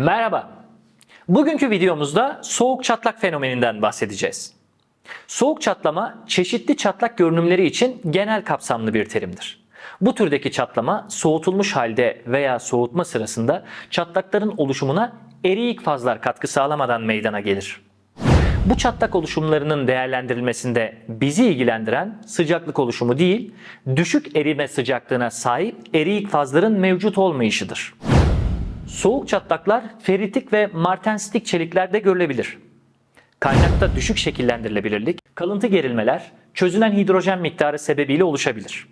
Merhaba. Bugünkü videomuzda soğuk çatlak fenomeninden bahsedeceğiz. Soğuk çatlama çeşitli çatlak görünümleri için genel kapsamlı bir terimdir. Bu türdeki çatlama soğutulmuş halde veya soğutma sırasında çatlakların oluşumuna eriyik fazlar katkı sağlamadan meydana gelir. Bu çatlak oluşumlarının değerlendirilmesinde bizi ilgilendiren sıcaklık oluşumu değil, düşük erime sıcaklığına sahip eriyik fazların mevcut olmayışıdır. Soğuk çatlaklar feritik ve martenstik çeliklerde görülebilir. Kaynakta düşük şekillendirilebilirlik, kalıntı gerilmeler, çözünen hidrojen miktarı sebebiyle oluşabilir.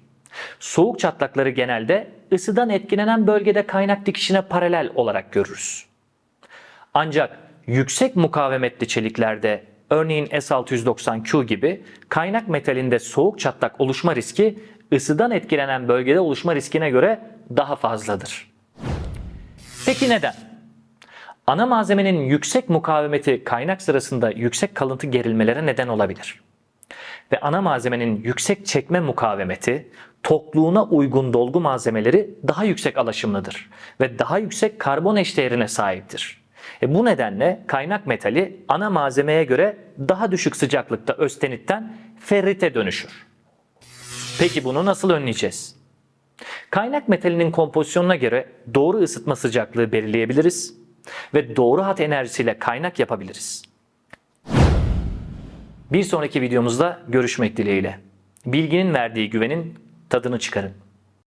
Soğuk çatlakları genelde ısıdan etkilenen bölgede kaynak dikişine paralel olarak görürüz. Ancak yüksek mukavemetli çeliklerde örneğin S690Q gibi kaynak metalinde soğuk çatlak oluşma riski ısıdan etkilenen bölgede oluşma riskine göre daha fazladır. Peki neden? Ana malzemenin yüksek mukavemeti kaynak sırasında yüksek kalıntı gerilmelere neden olabilir. Ve ana malzemenin yüksek çekme mukavemeti, tokluğuna uygun dolgu malzemeleri daha yüksek alaşımlıdır ve daha yüksek karbon eşdeğerine sahiptir. E bu nedenle kaynak metali ana malzemeye göre daha düşük sıcaklıkta östenitten ferrite dönüşür. Peki bunu nasıl önleyeceğiz? Kaynak metalinin kompozisyonuna göre doğru ısıtma sıcaklığı belirleyebiliriz ve doğru hat enerjisiyle kaynak yapabiliriz. Bir sonraki videomuzda görüşmek dileğiyle. Bilginin verdiği güvenin tadını çıkarın.